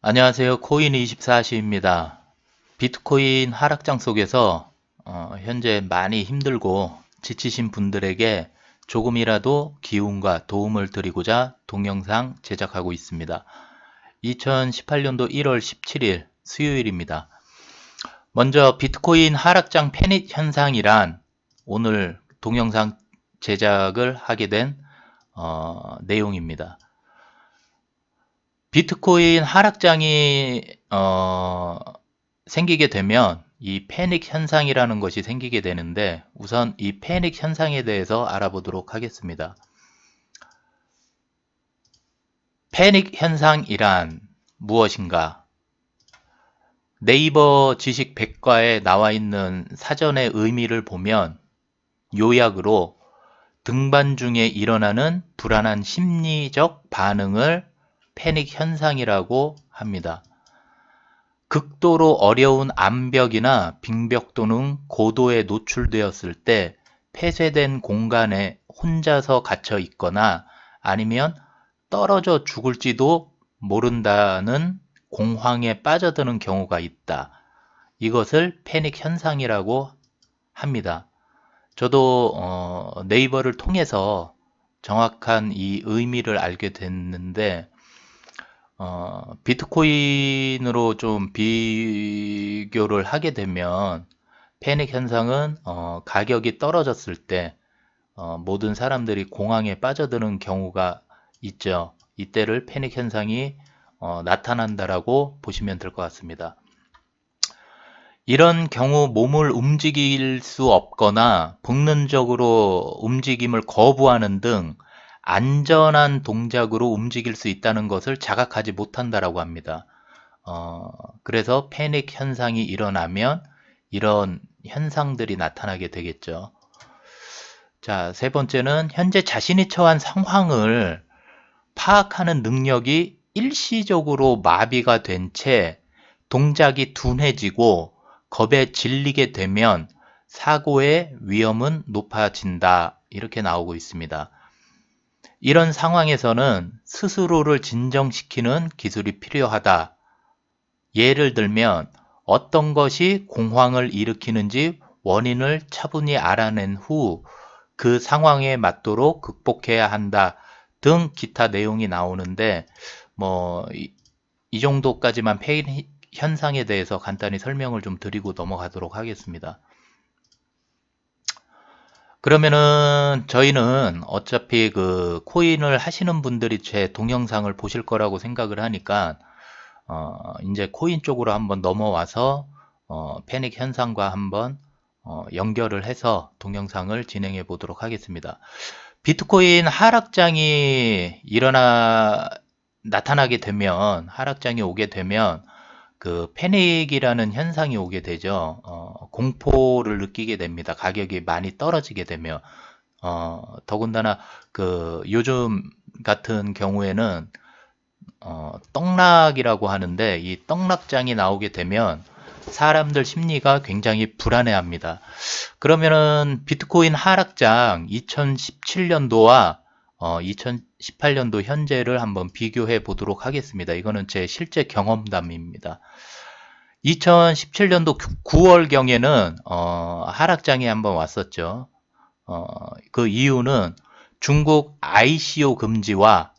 안녕하세요. 코인24시입니다. 비트코인 하락장 속에서 어, 현재 많이 힘들고 지치신 분들에게 조금이라도 기운과 도움을 드리고자 동영상 제작하고 있습니다. 2018년도 1월 17일 수요일입니다. 먼저 비트코인 하락장 패닉 현상이란 오늘 동영상 제작을 하게 된 어, 내용입니다. 비트코인 하락장이 어, 생기게 되면 이 패닉 현상이라는 것이 생기게 되는데 우선 이 패닉 현상에 대해서 알아보도록 하겠습니다. 패닉 현상이란 무엇인가? 네이버 지식 백과에 나와 있는 사전의 의미를 보면 요약으로 등반 중에 일어나는 불안한 심리적 반응을 패닉 현상이라고 합니다. 극도로 어려운 암벽이나 빙벽 또는 고도에 노출되었을 때 폐쇄된 공간에 혼자서 갇혀 있거나 아니면 떨어져 죽을지도 모른다는 공황에 빠져드는 경우가 있다. 이것을 패닉 현상이라고 합니다. 저도 어, 네이버를 통해서 정확한 이 의미를 알게 됐는데 어, 비트코인으로 좀 비교를 하게 되면 패닉 현상은 어, 가격이 떨어졌을 때 어, 모든 사람들이 공황에 빠져드는 경우가 있죠. 이때를 패닉 현상이 어, 나타난다라고 보시면 될 것 같습니다. 이런 경우 몸을 움직일 수 없거나 본능적으로 움직임을 거부하는 등 안전한 동작으로 움직일 수 있다는 것을 자각하지 못한다라고 합니다. 어, 그래서 패닉 현상이 일어나면 이런 현상들이 나타나게 되겠죠. 자, 세 번째는 현재 자신이 처한 상황을 파악하는 능력이 일시적으로 마비가 된 채 동작이 둔해지고 겁에 질리게 되면 사고의 위험은 높아진다. 이렇게 나오고 있습니다. 이런 상황에서는 스스로를 진정시키는 기술이 필요하다. 예를 들면 어떤 것이 공황을 일으키는지 원인을 차분히 알아낸 후 그 상황에 맞도록 극복해야 한다 등 기타 내용이 나오는데 뭐이 이 정도까지만 페인 현상에 대해서 간단히 설명을 좀 드리고 넘어가도록 하겠습니다. 그러면은 저희는 어차피 그 코인을 하시는 분들이 제 동영상을 보실 거라고 생각을 하니까 어 이제 코인 쪽으로 한번 넘어와서 어 패닉 현상과 한번 어 연결을 해서 동영상을 진행해 보도록 하겠습니다. 비트코인 하락장이 일어나 나타나게 되면 하락장이 오게 되면 그 패닉이라는 현상이 오게 되죠. 어, 공포를 느끼게 됩니다. 가격이 많이 떨어지게 되면 어, 더군다나 그 요즘 같은 경우에는 어, 떡락이라고 하는데 이 떡락장이 나오게 되면 사람들 심리가 굉장히 불안해합니다. 그러면은 비트코인 하락장 2017년도와 어, 2018년도 현재를 한번 비교해 보도록 하겠습니다. 이거는 제 실제 경험담입니다. 2017년도 9월경에는 어, 하락장이 한번 왔었죠. 어, 그 이유는 중국 ICO 금지와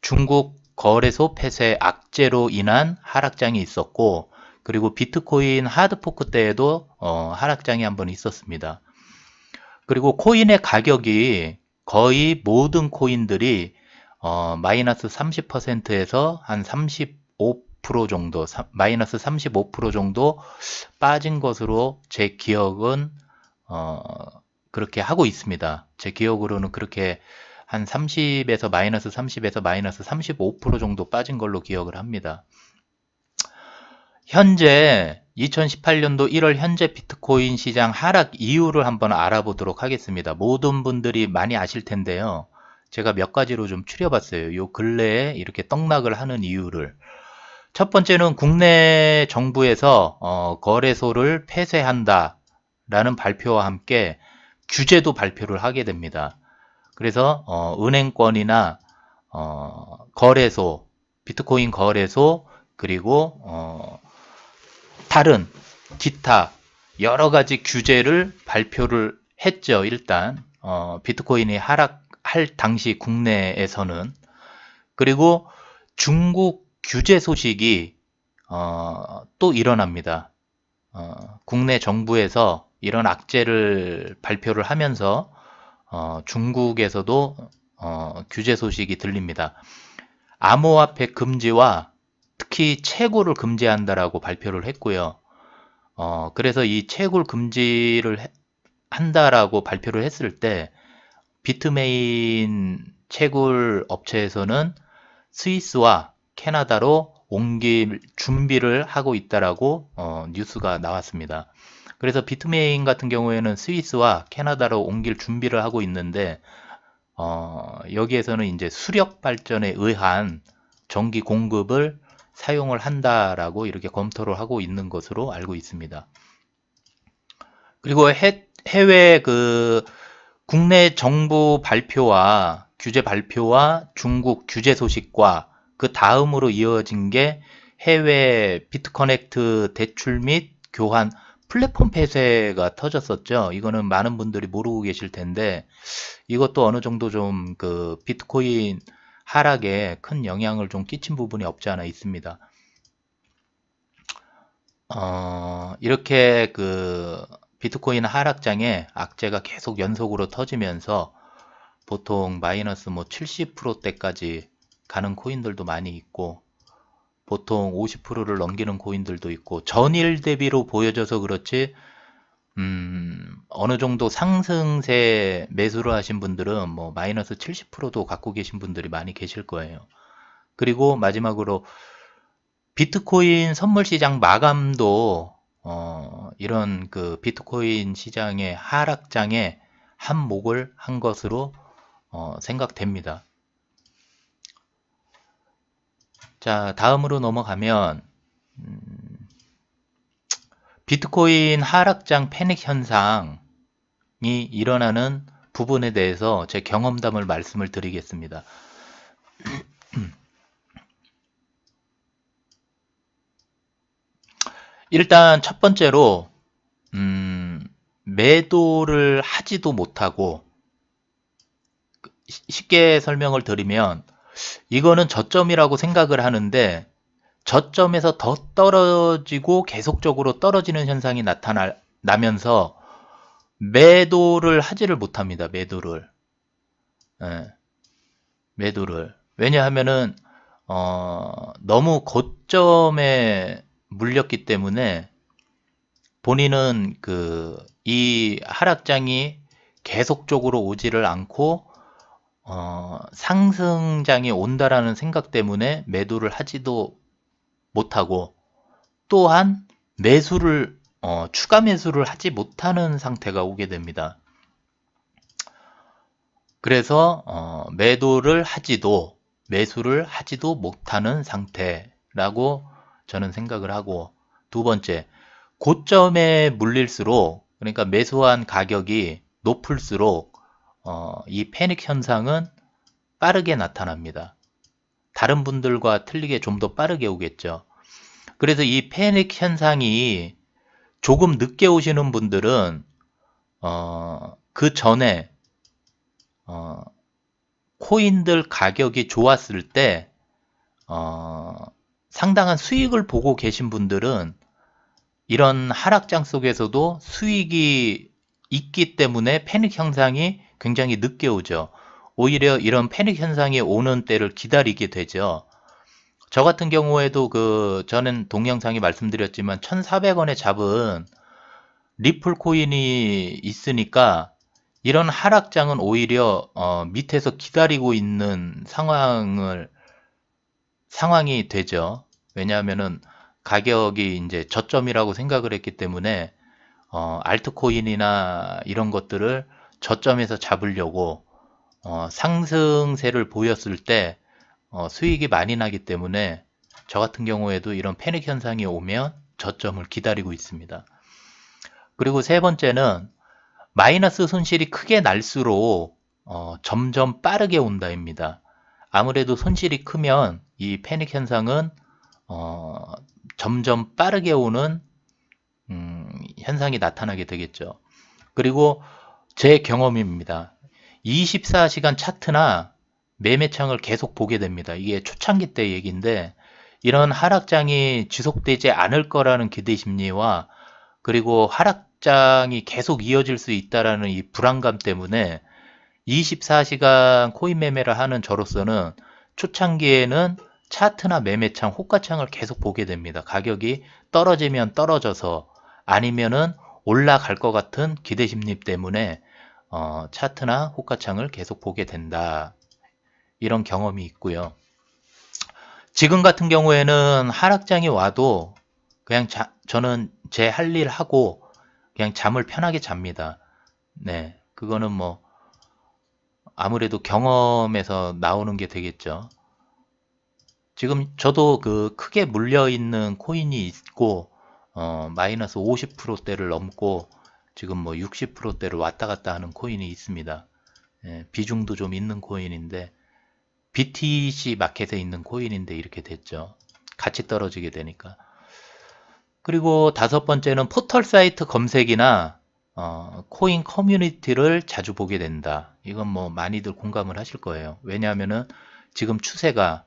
중국 거래소 폐쇄 악재로 인한 하락장이 있었고 그리고 비트코인 하드포크 때에도 어, 하락장이 한번 있었습니다. 그리고 코인의 가격이 거의 모든 코인들이 어, 마이너스 30%에서 한 35% 정도, 사, 마이너스 35% 정도 빠진 것으로 제 기억은 어, 그렇게 하고 있습니다. 제 기억으로는 그렇게 한 30에서 마이너스 30에서 마이너스 35% 정도 빠진 걸로 기억을 합니다. 현재 2018년도 1월 현재 비트코인 시장 하락 이유를 한번 알아보도록 하겠습니다. 모든 분들이 많이 아실 텐데요. 제가 몇 가지로 좀 추려봤어요. 요 근래에 이렇게 떡락을 하는 이유를. 첫 번째는 국내 정부에서 어, 거래소를 폐쇄한다 라는 발표와 함께 규제도 발표를 하게 됩니다. 그래서 어, 은행권이나 어, 거래소, 비트코인 거래소, 그리고 어, 다른 기타 여러 가지 규제를 발표를 했죠. 일단 어, 비트코인이 하락할 당시 국내에서는 그리고 중국 규제 소식이 어, 또 일어납니다. 어, 국내 정부에서 이런 악재를 발표를 하면서 어, 중국에서도 어, 규제 소식이 들립니다. 암호화폐 금지와 특히 채굴을 금지한다라고 발표를 했고요. 어, 그래서 이 채굴 금지를 해, 한다라고 발표를 했을 때 비트메인 채굴 업체에서는 스위스와 캐나다로 옮길 준비를 하고 있다라고 어, 뉴스가 나왔습니다. 그래서 비트메인 같은 경우에는 스위스와 캐나다로 옮길 준비를 하고 있는데 어, 여기에서는 이제 수력 발전에 의한 전기 공급을 사용을 한다라고 이렇게 검토를 하고 있는 것으로 알고 있습니다. 그리고 해, 해외 그 국내 정부 발표와 규제 발표와 중국 규제 소식과 그 다음으로 이어진 게 해외 비트커넥트 대출 및 교환 플랫폼 폐쇄가 터졌었죠. 이거는 많은 분들이 모르고 계실 텐데 이것도 어느 정도 좀 그 비트코인 하락에 큰 영향을 좀 끼친 부분이 없지 않아 있습니다. 어, 이렇게 그 비트코인 하락장에 악재가 계속 연속으로 터지면서 보통 마이너스 뭐 70%대까지 가는 코인들도 많이 있고 보통 50%를 넘기는 코인들도 있고 전일 대비로 보여져서 그렇지 음, 어느 정도 상승세 매수를 하신 분들은 뭐 마이너스 70%도 갖고 계신 분들이 많이 계실 거예요. 그리고 마지막으로 비트코인 선물 시장 마감도 어, 이런 그 비트코인 시장의 하락장에 한목을 한 것으로 어, 생각됩니다. 자, 다음으로 넘어가면 음, 비트코인 하락장 패닉 현상이 일어나는 부분에 대해서 제 경험담을 말씀을 드리겠습니다. 일단 첫 번째로 음, 매도를 하지도 못하고 쉽게 설명을 드리면 이거는 저점이라고 생각을 하는데 저점에서 더 떨어지고 계속적으로 떨어지는 현상이 나타나면서 매도를 하지를 못합니다. 매도를. 네. 매도를. 왜냐하면은 어, 너무 고점에 물렸기 때문에 본인은 그 이 하락장이 계속적으로 오지를 않고 어, 상승장이 온다라는 생각 때문에 매도를 하지도 못하고 또한 매수를 어, 추가 매수를 하지 못하는 상태가 오게 됩니다. 그래서 어, 매도를 하지도 매수를 하지도 못하는 상태라고 저는 생각을 하고 두 번째 고점에 물릴수록 그러니까 매수한 가격이 높을수록 어, 이 패닉 현상은 빠르게 나타납니다. 다른 분들과 틀리게 좀 더 빠르게 오겠죠. 그래서 이 패닉 현상이 조금 늦게 오시는 분들은 어, 그 전에 어, 코인들 가격이 좋았을 때 어, 상당한 수익을 보고 계신 분들은 이런 하락장 속에서도 수익이 있기 때문에 패닉 현상이 굉장히 늦게 오죠. 오히려 이런 패닉 현상이 오는 때를 기다리게 되죠. 저 같은 경우에도 그 저는 동영상에 말씀드렸지만 1,400원에 잡은 리플 코인이 있으니까 이런 하락장은 오히려 어 밑에서 기다리고 있는 상황을 상황이 되죠. 왜냐하면은 가격이 이제 저점이라고 생각을 했기 때문에 어 알트코인이나 이런 것들을 저점에서 잡으려고 어, 상승세를 보였을 때 어, 수익이 많이 나기 때문에 저 같은 경우에도 이런 패닉 현상이 오면 저점을 기다리고 있습니다. 그리고 세 번째는 마이너스 손실이 크게 날수록 어, 점점 빠르게 온다입니다. 아무래도 손실이 크면 이 패닉 현상은 어, 점점 빠르게 오는 음, 현상이 나타나게 되겠죠. 그리고 제 경험입니다. 24시간 차트나 매매창을 계속 보게 됩니다. 이게 초창기 때 얘기인데 이런 하락장이 지속되지 않을 거라는 기대 심리와 그리고 하락장이 계속 이어질 수 있다라는 이 불안감 때문에 24시간 코인 매매를 하는 저로서는 초창기에는 차트나 매매창, 호가창을 계속 보게 됩니다. 가격이 떨어지면 떨어져서 아니면은 올라갈 것 같은 기대 심리 때문에 어, 차트나 호가창을 계속 보게 된다. 이런 경험이 있고요. 지금 같은 경우에는 하락장이 와도 그냥 자, 저는 제 할 일 하고 그냥 잠을 편하게 잡니다. 네. 그거는 뭐 아무래도 경험에서 나오는 게 되겠죠. 지금 저도 그 크게 물려 있는 코인이 있고 어, 마이너스 50%대를 넘고 지금 뭐 60%대를 왔다 갔다 하는 코인이 있습니다. 예, 비중도 좀 있는 코인인데 BTC 마켓에 있는 코인인데 이렇게 됐죠. 같이 떨어지게 되니까. 그리고 다섯 번째는 포털 사이트 검색이나 어, 코인 커뮤니티를 자주 보게 된다. 이건 뭐 많이들 공감을 하실 거예요. 왜냐하면은 지금 추세가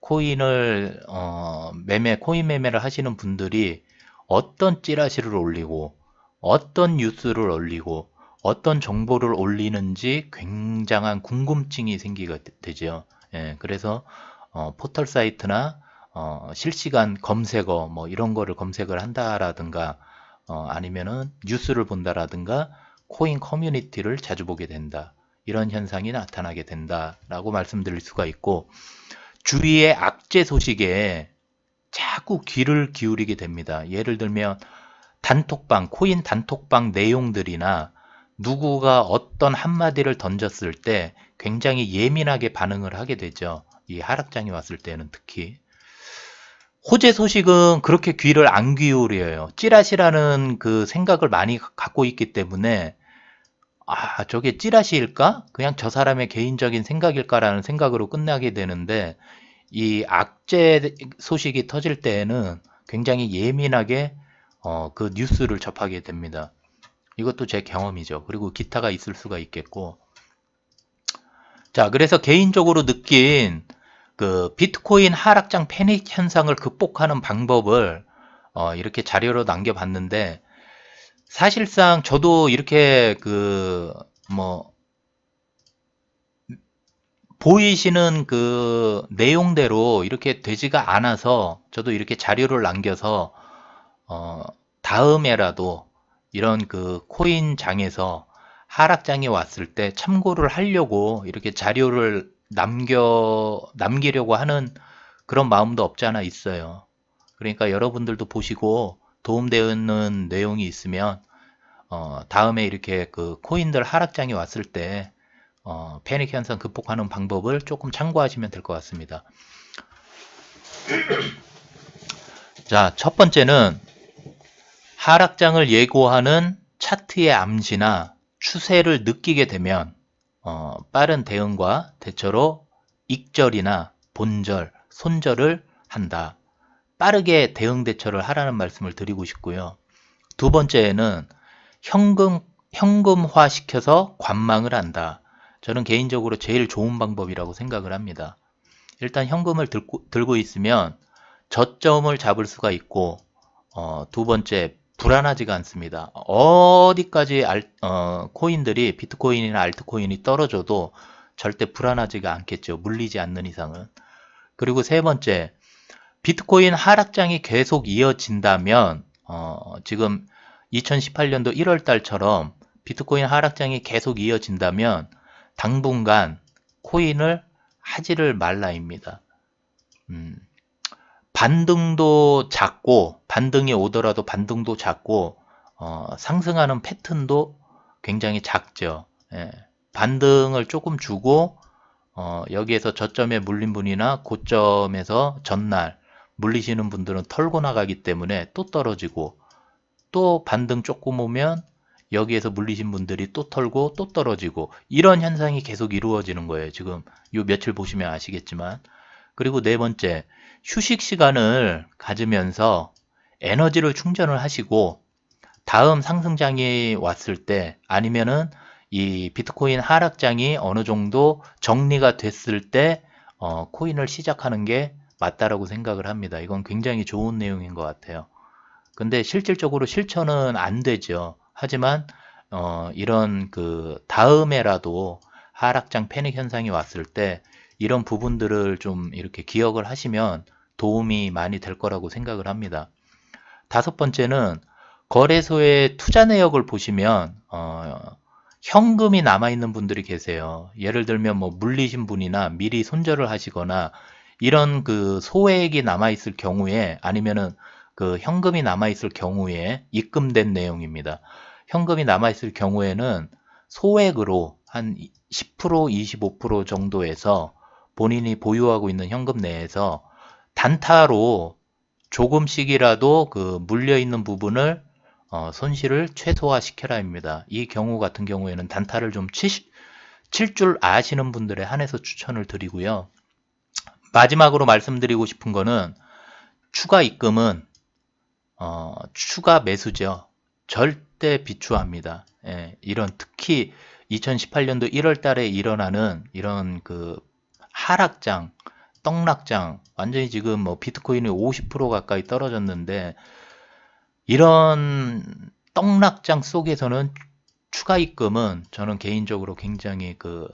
코인을 어, 매매 코인 매매를 하시는 분들이 어떤 찌라시를 올리고 어떤 뉴스를 올리고 어떤 정보를 올리는지 굉장한 궁금증이 생기게 되죠. 예, 그래서 어, 포털 사이트나 어, 실시간 검색어 뭐 이런 거를 검색을 한다라든가 어, 아니면은 뉴스를 본다라든가 코인 커뮤니티를 자주 보게 된다. 이런 현상이 나타나게 된다라고 말씀드릴 수가 있고 주위의 악재 소식에 자꾸 귀를 기울이게 됩니다. 예를 들면 단톡방, 코인 단톡방 내용들이나 누구가 어떤 한마디를 던졌을 때 굉장히 예민하게 반응을 하게 되죠. 이 하락장이 왔을 때는 특히. 호재 소식은 그렇게 귀를 안 기울여요. 찌라시라는 그 생각을 많이 갖고 있기 때문에 아, 저게 찌라시일까? 그냥 저 사람의 개인적인 생각일까라는 생각으로 끝나게 되는데 이 악재 소식이 터질 때에는 굉장히 예민하게 어, 그 뉴스를 접하게 됩니다. 이것도 제 경험이죠. 그리고 기타가 있을 수가 있겠고. 자, 그래서 개인적으로 느낀 그 비트코인 하락장 패닉 현상을 극복하는 방법을 어, 이렇게 자료로 남겨봤는데 사실상 저도 이렇게 그 뭐 보이시는 그 내용대로 이렇게 되지가 않아서 저도 이렇게 자료를 남겨서 어, 다음에라도 이런 그 코인 장에서 하락장이 왔을 때 참고를 하려고 이렇게 자료를 남겨 남기려고 하는 그런 마음도 없지 않아 있어요. 그러니까 여러분들도 보시고 도움되는 내용이 있으면 어, 다음에 이렇게 그 코인들 하락장이 왔을 때 어, 패닉 현상 극복하는 방법을 조금 참고하시면 될 것 같습니다. 자, 첫 번째는 하락장을 예고하는 차트의 암시나 추세를 느끼게 되면 어, 빠른 대응과 대처로 익절이나 본절, 손절을 한다. 빠르게 대응 대처를 하라는 말씀을 드리고 싶고요. 두 번째는 현금 현금화 시켜서 관망을 한다. 저는 개인적으로 제일 좋은 방법이라고 생각을 합니다. 일단 현금을 들고, 들고 있으면 저점을 잡을 수가 있고 어, 두 번째 불안하지가 않습니다. 어디까지 알, 어, 코인들이 비트코인이나 알트코인이 떨어져도 절대 불안하지가 않겠죠. 물리지 않는 이상은. 그리고 세 번째, 비트코인 하락장이 계속 이어진다면 어, 지금 2018년도 1월 달처럼 비트코인 하락장이 계속 이어진다면 당분간 코인을 하지를 말라입니다. 음, 반등도 작고 반등이 오더라도 반등도 작고 어, 상승하는 패턴도 굉장히 작죠. 예, 반등을 조금 주고 어, 여기에서 저점에 물린 분이나 고점에서 전날 물리시는 분들은 털고 나가기 때문에 또 떨어지고 또 반등 조금 오면 여기에서 물리신 분들이 또 털고 또 떨어지고 이런 현상이 계속 이루어지는 거예요. 지금 요 며칠 보시면 아시겠지만 그리고 네 번째 휴식 시간을 가지면서 에너지를 충전을 하시고 다음 상승장이 왔을 때 아니면은 이 비트코인 하락장이 어느 정도 정리가 됐을 때 어, 코인을 시작하는 게 맞다라고 생각을 합니다. 이건 굉장히 좋은 내용인 것 같아요. 근데 실질적으로 실천은 안 되죠. 하지만 어, 이런 그 다음에라도 하락장 패닉 현상이 왔을 때 이런 부분들을 좀 이렇게 기억을 하시면 도움이 많이 될 거라고 생각을 합니다. 다섯 번째는 거래소의 투자 내역을 보시면 어, 현금이 남아있는 분들이 계세요. 예를 들면 뭐 물리신 분이나 미리 손절을 하시거나 이런 그 소액이 남아있을 경우에 아니면은 그 현금이 남아있을 경우에 입금된 내용입니다. 현금이 남아있을 경우에는 소액으로 한 10% 25% 정도에서 본인이 보유하고 있는 현금 내에서 단타로 조금씩이라도 그 물려 있는 부분을 어, 손실을 최소화 시켜라입니다. 이 경우 같은 경우에는 단타를 좀 칠 줄 아시는 분들에 한해서 추천을 드리고요. 마지막으로 말씀드리고 싶은 거는 추가 입금은 어, 추가 매수죠. 절대 비추합니다. 예, 이런 특히 2018년도 1월 달에 일어나는 이런 그 하락장, 떡락장, 완전히 지금 뭐 비트코인이 50% 가까이 떨어졌는데 이런 떡락장 속에서는 추가 입금은 저는 개인적으로 굉장히 그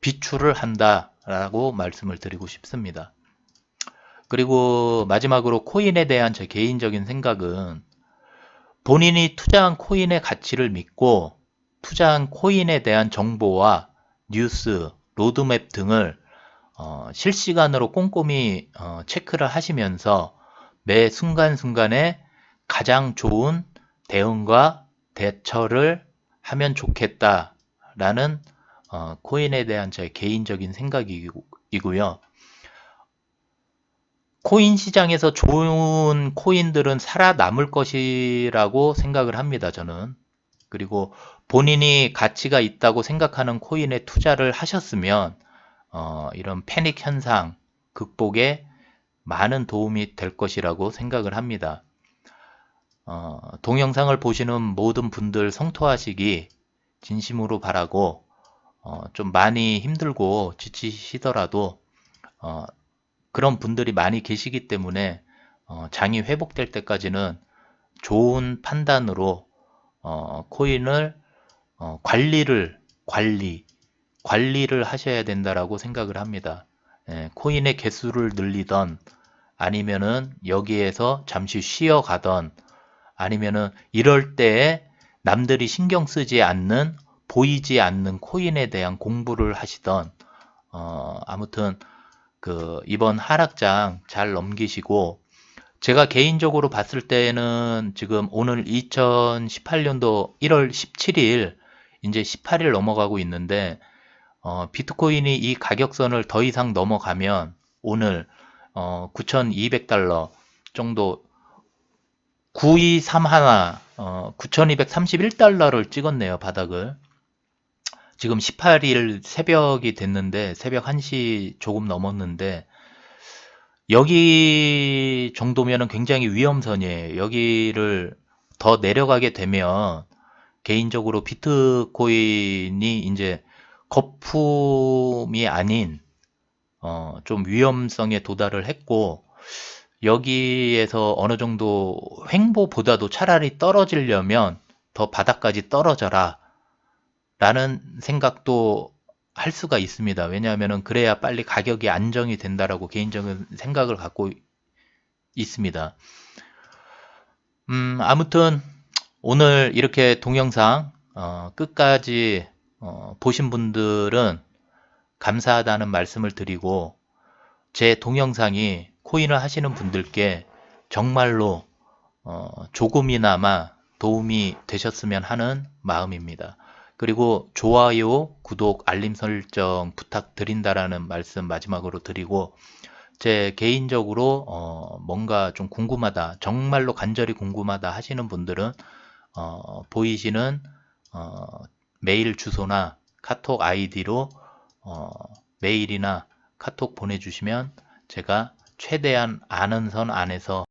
비추를 한다라고 말씀을 드리고 싶습니다. 그리고 마지막으로 코인에 대한 제 개인적인 생각은 본인이 투자한 코인의 가치를 믿고 투자한 코인에 대한 정보와 뉴스, 로드맵 등을 어, 실시간으로 꼼꼼히 어, 체크를 하시면서 매 순간순간에 가장 좋은 대응과 대처를 하면 좋겠다라는 어, 코인에 대한 제 개인적인 생각이고요. 코인 시장에서 좋은 코인들은 살아남을 것이라고 생각을 합니다. 저는. 그리고 본인이 가치가 있다고 생각하는 코인에 투자를 하셨으면 어, 이런 패닉 현상 극복에 많은 도움이 될 것이라고 생각을 합니다. 어, 동영상을 보시는 모든 분들 성토하시기 진심으로 바라고 어, 좀 많이 힘들고 지치시더라도 어, 그런 분들이 많이 계시기 때문에 어, 장이 회복될 때까지는 좋은 판단으로 어, 코인을 어, 관리를 관리 관리를 하셔야 된다라고 생각을 합니다. 예, 코인의 개수를 늘리던 아니면은 여기에서 잠시 쉬어가던 아니면은 이럴 때에 남들이 신경 쓰지 않는 보이지 않는 코인에 대한 공부를 하시던 어, 아무튼 그 이번 하락장 잘 넘기시고 제가 개인적으로 봤을 때는 지금 오늘 2018년도 1월 17일 이제 18일 넘어가고 있는데 어, 비트코인이 이 가격선을 더 이상 넘어가면 오늘 어, 9,200달러 정도 9231 어, 9,231달러를 찍었네요 바닥을. 지금 18일 새벽이 됐는데 새벽 1시 조금 넘었는데 여기 정도면 굉장히 위험선이에요. 여기를 더 내려가게 되면 개인적으로 비트코인이 이제 거품이 아닌 어, 좀 위험성에 도달을 했고 여기에서 어느 정도 횡보보다도 차라리 떨어지려면 더 바닥까지 떨어져라 라는 생각도 할 수가 있습니다. 왜냐하면 그래야 빨리 가격이 안정이 된다라고 개인적인 생각을 갖고 있습니다. 음, 아무튼 오늘 이렇게 동영상 어, 끝까지 어, 보신 분들은 감사하다는 말씀을 드리고 제 동영상이 코인을 하시는 분들께 정말로 어, 조금이나마 도움이 되셨으면 하는 마음입니다. 그리고 좋아요, 구독, 알림 설정 부탁드린다라는 말씀 마지막으로 드리고 제 개인적으로 어, 뭔가 좀 궁금하다, 정말로 간절히 궁금하다 하시는 분들은 어, 보이시는 어, 메일 주소나 카톡 아이디로 어, 메일이나 카톡 보내주시면 제가 최대한 아는 선 안에서